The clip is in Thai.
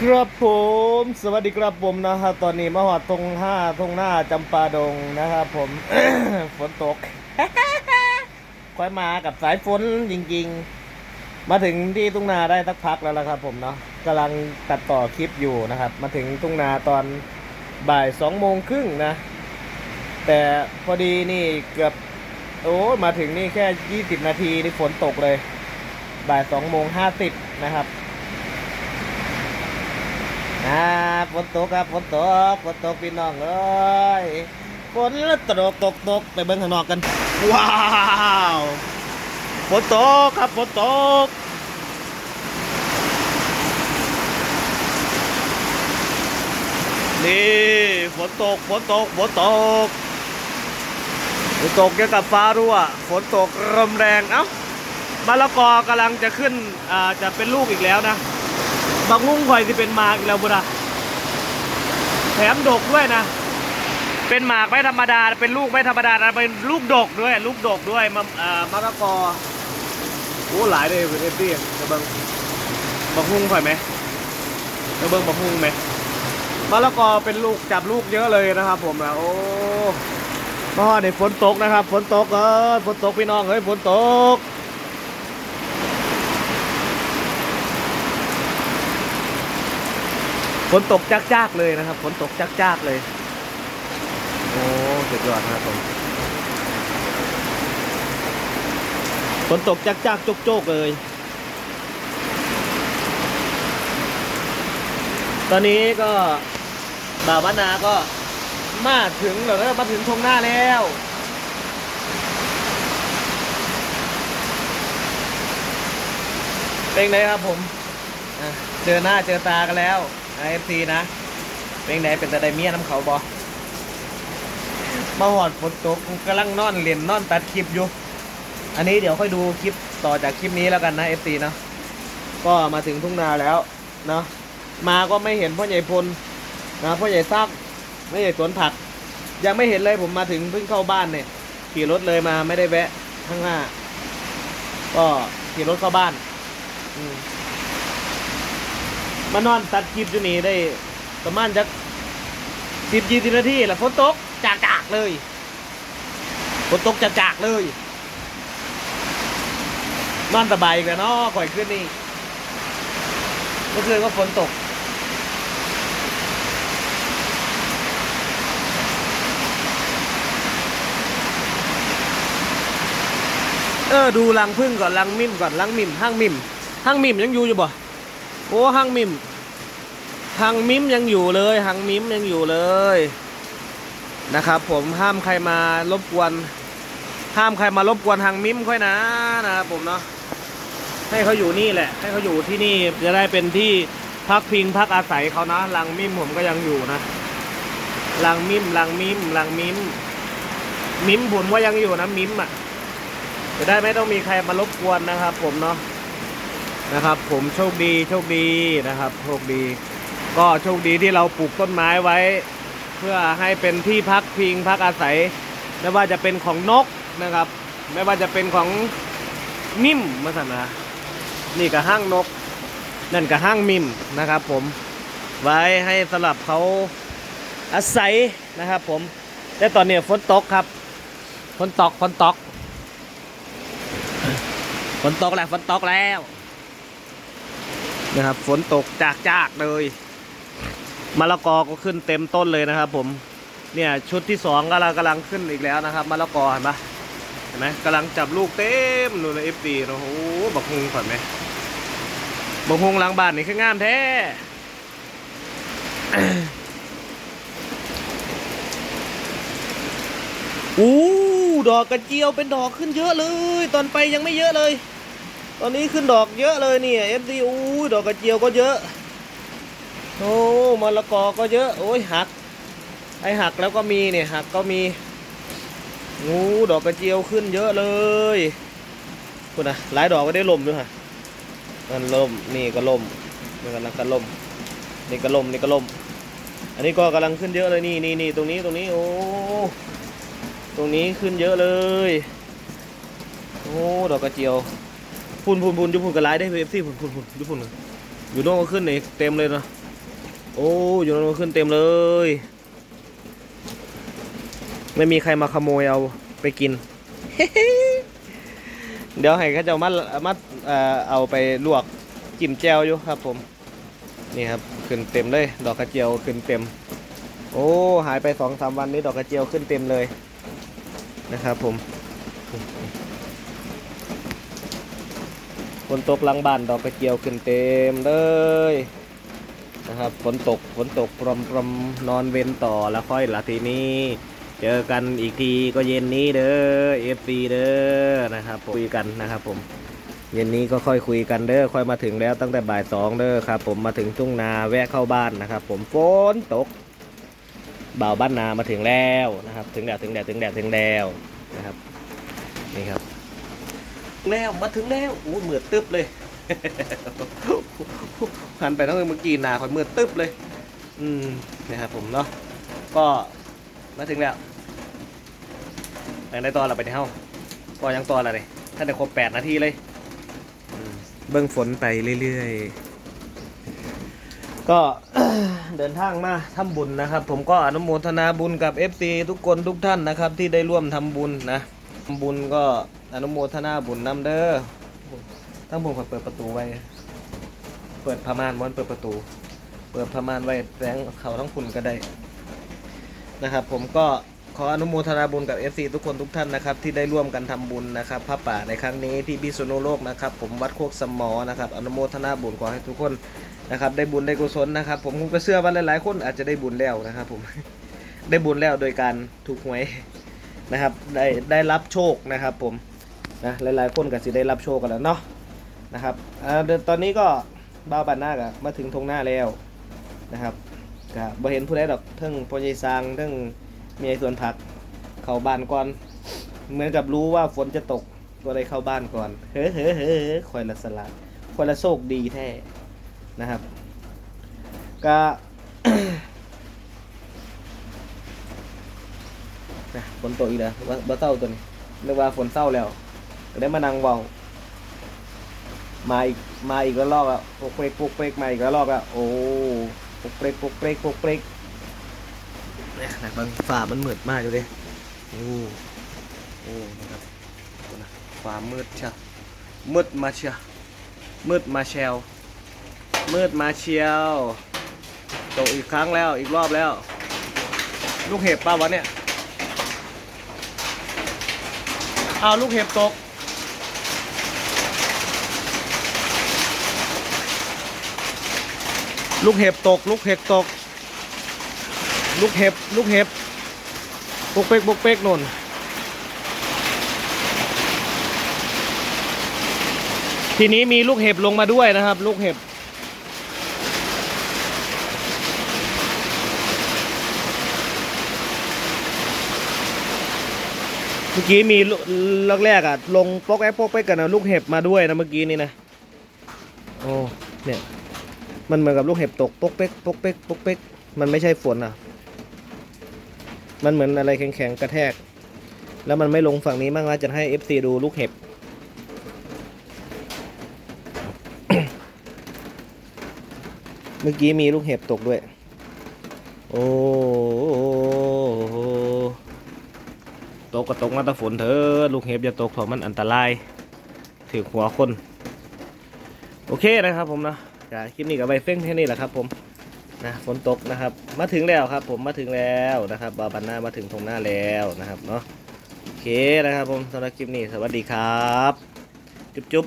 ครับผมสวัสดีครับผมนะครับตอนนี้มาหอดตรงห้าตรงหน้าจำปาดงนะครับผม ฝนตกค่อยมากับสายฝนจริง ๆ มาถึงที่ทุ่งนาได้สักพักแล้วละครับ ผมเนาะกำลังตัดต่อคลิปอยู่นะครับ มาถึงทุ่งนาตอนบ่ายสองโมงครึ่งนะ แต่พอดีนี่เกือบโอ้มาถึงนี่แค่ยี่สิบนาทีนี่ฝนตกเลย บ่ายสองโมงห้าสิบนะครับ อ่าฝนตกครับฝนตกฝนตกพี่น้องเอ้ยฝนตกตกตกไปเบิ่งข้างนอกกันว้าวฝนตกครับฝนตกนี่ฝนตกฝนตกฝนตกฝนตกเกี่ยวกับฟ้ารั่วฝนตกลมแรงเอ้ามะละกอกำลังจะขึ้นอ่าจะเป็นลูกอีกแล้วนะ บางงุ้งคอยที่เป็นหมากอีกแล้วบุระแถมดกด้วยนะ เป็นหมากไม่ธรรมดา เป็นลูกไม่ธรรมดานะเป็นลูกดกด้วย ลูกดกด้วยมะมะละกอโอ้หลายเลยเป็นเอฟซีจะเบิ้งบางงุ้งคอยไหมจะเบิ้งบางงุ้งไหมมะละกอเป็นลูกจับลูกเยอะเลยนะครับ ผมนะโอ้มาฮอดในฝนตกนะครับ ฝนตกเออฝนตกพี่น้องเฮ้ยฝนตก ฝนตกจักๆเลยนะครับฝนตกจักๆเลย โอ้สุดยอดนะครับผมฝนตกจักๆโจกๆเลย ตอนนี้ก็บ่าวบ้านนาก็มาถึงแล้วมาถึงทงหน้าแล้วเป็นไงครับผม เจอหน้าเจอตากันแล้ว ไอเอฟซีนะ เป็นไงเป็นแต่ไดเมียน้ำเขาบอมาหอดฝนตกกำลังนอนเรียนนอนตัดคลิปอยู่ อันนี้เดี๋ยวค่อยดูคลิปต่อจากคลิปนี้แล้วกันนะเอฟซีเนาะก็มาถึงทุ่งนาแล้วเนาะมาก็ไม่เห็นพ่อใหญ่พลนะพ่อใหญ่ซักไม่ใหญ่สวนผัก ยังไม่เห็นเลยผมมาถึงเพิ่งเข้าบ้านเนี่ย ขี่รถเลยมาไม่ได้แวะข้างหน้า ก็ขี่รถเข้าบ้าน อืม มานอนตัดคลิปอยู่นี่ได้ประมาณจักสิบยี่สิบนาทีแหละฝนตกจากจากเลยฝนตกจากจากเลยนอนสบายอีกแล้วเนาะข่อยขึ้นนี่เมื่อคืนก็ฝนตกเออดูรังพึ่งก่อนรังมิ่มก่อนรังมิ่มห้างมิ่มห้างมิ่มยังอยู่อยู่บ่ โอ้ห้างมิมห้างมิมยังอยู่เลยห้างมิมยังอยู่เลยนะครับ ผมห้ามใครมารบกวน ห้ามใครมารบกวนห้างมิมค่อยนะนะครับผมเนาะให้เขาอยู่นี่แหละ ให้เขาอยู่ที่นี่จะได้เป็นที่พักพิงพักอาศัยเขานะรังมิมผมก็ยังอยู่นะรังมิมรังมิมรังมิมมิมผมก็ยังอยู่นะมิมอะจะได้ไม่ต้องมีใครมารบกวนนะครับ ผมเนาะ นะครับ ผมโชคดีโชคดีนะครับ โชคดี ก็โชคดีที่เราปลูกต้นไม้ไว้ เพื่อให้เป็นที่พักพิงพักอาศัย ไม่ว่าจะเป็นของนกนะครับ ไม่ว่าจะเป็นของนิ่มมาสันนะนี่ก็ห้างนก นั่นก็ห้างมิมนะครับ ผมไว้ให้สำหรับเขาอาศัยนะครับ ผมแต่ตอนนี้ฝนตกครับฝนตกฝนตกฝนตกแล้วฝนตกแล้ว นะครับ ฝนตกจากจากๆเลยมะละกอก็ขึ้นเต็มต้นเลยนะครับ ผมเนี่ยชุดที่สองกำลังกำลังขึ้นอีกแล้วนะครับมะละกอเห็นปะเห็นไหมกำลังจับลูกเต็มนู่นเลยเอฟดีโอ้โหบักฮุงก่อนไหมบักฮุงหลังบ้านนี่คืองามแท้อู้ดอกกระเจียวเป็นดอกขึ้นเยอะเลย ตอนไปยังไม่เยอะเลย ตอนนี้ขึ้นดอกเยอะเลยเนี่ยเอฟดีอู้ดอกกระเจียวก็เยอะ โอ้มะละกอก็เยอะ โอ้ยหัก ไอหักแล้วก็มีเนี่ยหักก็มีงูดอกกระเจียวขึ้นเยอะเลยคุณนะหลายดอกก็ได้ลมด้วยฮะนั่นลมนี่ก็ลมนี่กำลังก็ลมนี่ก็ลมนี่ก็ลมอันนี้ก็กำลังขึ้นเยอะเลยนี่นี่นี่ตรงนี้ตรงนี้โอ้ตรงนี้ขึ้นเยอะเลย โอ้ดอกกระเจียว พุ่นพุ่นพุ่นยุพุ่นกระไรได้เอฟซีพุ่นพุ่นพุ่นยุพุ่นอยู่โน่นก็ขึ้นนี่เต็มเลยนะโอ้อยู่นั่นขึ้นเต็มเลย ไม่มีใครมาขโมยเอาไปกิน เดี๋ยวให้เขาจะมามาเออเอาไปลวกจิ้มแจ่วอยู่ครับผมนี่ครับขึ้นเต็มเลย ดอกกระเจียวขึ้นเต็ม โอ้หายไปสองสามวันนี้ดอกกระเจียวขึ้นเต็มเลยนะครับผม ฝนตกหลังบ้านดอกกระเจียวขึ้นเต็มเลยนะครับฝนตกฝนตกปรมปรมนอนเว้นต่อแล้วค่อยละทีนี้ เจอกันอีกทีก็เย็นนี้เด้อเอฟซีเด้อนะครับคุยกันนะครับผมเย็นนี้ก็ค่อยคุยกันเด้อค่อยมาถึงแล้วตั้งแต่บ่ายสองเด้อครับ ผมมาถึงทุ่งนาแวะเข้าบ้านนะครับ ผมฝนตกบ่าวบ้านนามาถึงแล้วนะครับ ถึงแล้วถึงแล้วถึงแล้วถึงแล้วนะครับนี่ครับ แล้วมาถึงแล้วอู้เหมือดตึ๊บเลยหันไปทั้งเมื่อกี้นาคอยมืดตึ๊บเลย อืมนะครับผมเนาะก็มาถึงแล้วยังได้ตอนเราไปในห้องก็ยังตอนอะไรท่านได้ครบแปดนาทีเลยเบิ้งฝนไปเรื่อยๆ ก็เดินทางมาทำบุญนะครับ ผมก็อนุโมทนาบุญกับ FC ทุกคนทุกท่านนะครับ ที่ได้ร่วมทำบุญนะทำบุญก็ อนุโมทนาบุญนำเด้อทั้งบุญขอเปิดประตูไว้ เปิดผ้าม่านม้วนเปิดประตู เปิดผ้าม่านไว้แสงเขาทั้งคุณก็ได้นะครับ ผมก็ขออนุโมทนาบุญกับ FC ทุกคนทุกท่านนะครับ ที่ได้ร่วมกันทำบุญนะครับพระป่าในครั้งนี้ที่พิษณุโลกนะครับ ผมวัดโคกสมอนะครับ อนุโมทนาบุญขอให้ทุกคนนะครับ ได้บุญได้กุศลนะครับ ผมคงก็เชื่อว่าหลายๆ คนอาจจะได้บุญแล้วนะครับ ผมได้บุญแล้วโดยการถูกหวยนะครับ ได้ได้รับโชคนะครับ ผม นะหลายๆคนก็สิได้รับโชคกันแล้วเนาะนะครับอ่าตอนนี้ก็บ้าบันหน้าก็มาถึงทงหน้าแล้วนะครับก็บ่เห็นผู้ใดดอกทั้งพอใหญ่ซางทั้งเมียสวนผักเข้าบ้านก่อน เหมือนกับรู้ว่าฝนจะตกก็เลยเข้าบ้านก่อน เฮ้อเฮ้อเฮ้อคอยละสลัดคอยละโชคดีแท้นะครับก็ฝนตกอีกแล้วว่าเศร้าตัวนี้นึกว่าฝนเศร้าแล้ว ก็ได้มานั่งเบามาอีกมาอีกแล้วรอบอะปกเปกปกเปกมาอีกแล้วรอบอะโอ้ปกเปกปกเปกปกเปกเนี่ยนะบางฝ่ามันมืดมากอยู่ดิโอ้โอ้นะครับนะฝ่ามืดเชียวมืดมาเชียวมืดมาเชียวมืดมาเชียวตกอีกครั้งแล้วอีกรอบแล้ว ลูกเห็บป่าวะเนี่ยเอาลูกเห็บตก ลูกเห็บตก ลูกเห็บตก ลูกเห็บ ลูกเห็บปุกเป๊กปุกเป๊กนนทีนี้มีลูกเห็บลงมาด้วยนะครับ ลูกเห็บ เมื่อกี้มีลูกแรกๆอะ ลงปอกแอ๊กปอกไปกันนะลูกเห็บมาด้วยนะเมื่อกี้นี่นะ โอ้ เนี่ย มันเหมือนกับลูกเห็บตกปกเป๊กปกเป๊กปกเป๊กมันไม่ใช่ฝนอะ มันเหมือนอะไรแข็งๆกระแทก แล้วมันไม่ลงฝั่งนี้บ้างนะจะให้ FC ดูลูกเห็บ เมื่อกี้มีลูกเห็บตกด้วย โอ้โหตกก็ตกมาแตะฝนเถอะลูกเห็บอย่าตกเพราะมันอันตราย ถือหัวคน โอเคนะครับผมนะ กคลิปนี้กับใบเฟ้งแค่นี้แหละครับ ผมนะฝนตกนะครับ มาถึงแล้วครับ ผมมาถึงแล้วนะครับบาบันหน้ามาถึงตรงหน้าแล้วนะครับเนาะโอเคนะครับ ผมสำหรับคลิปนี้สวัสดีครับ จุ๊บจุ๊บ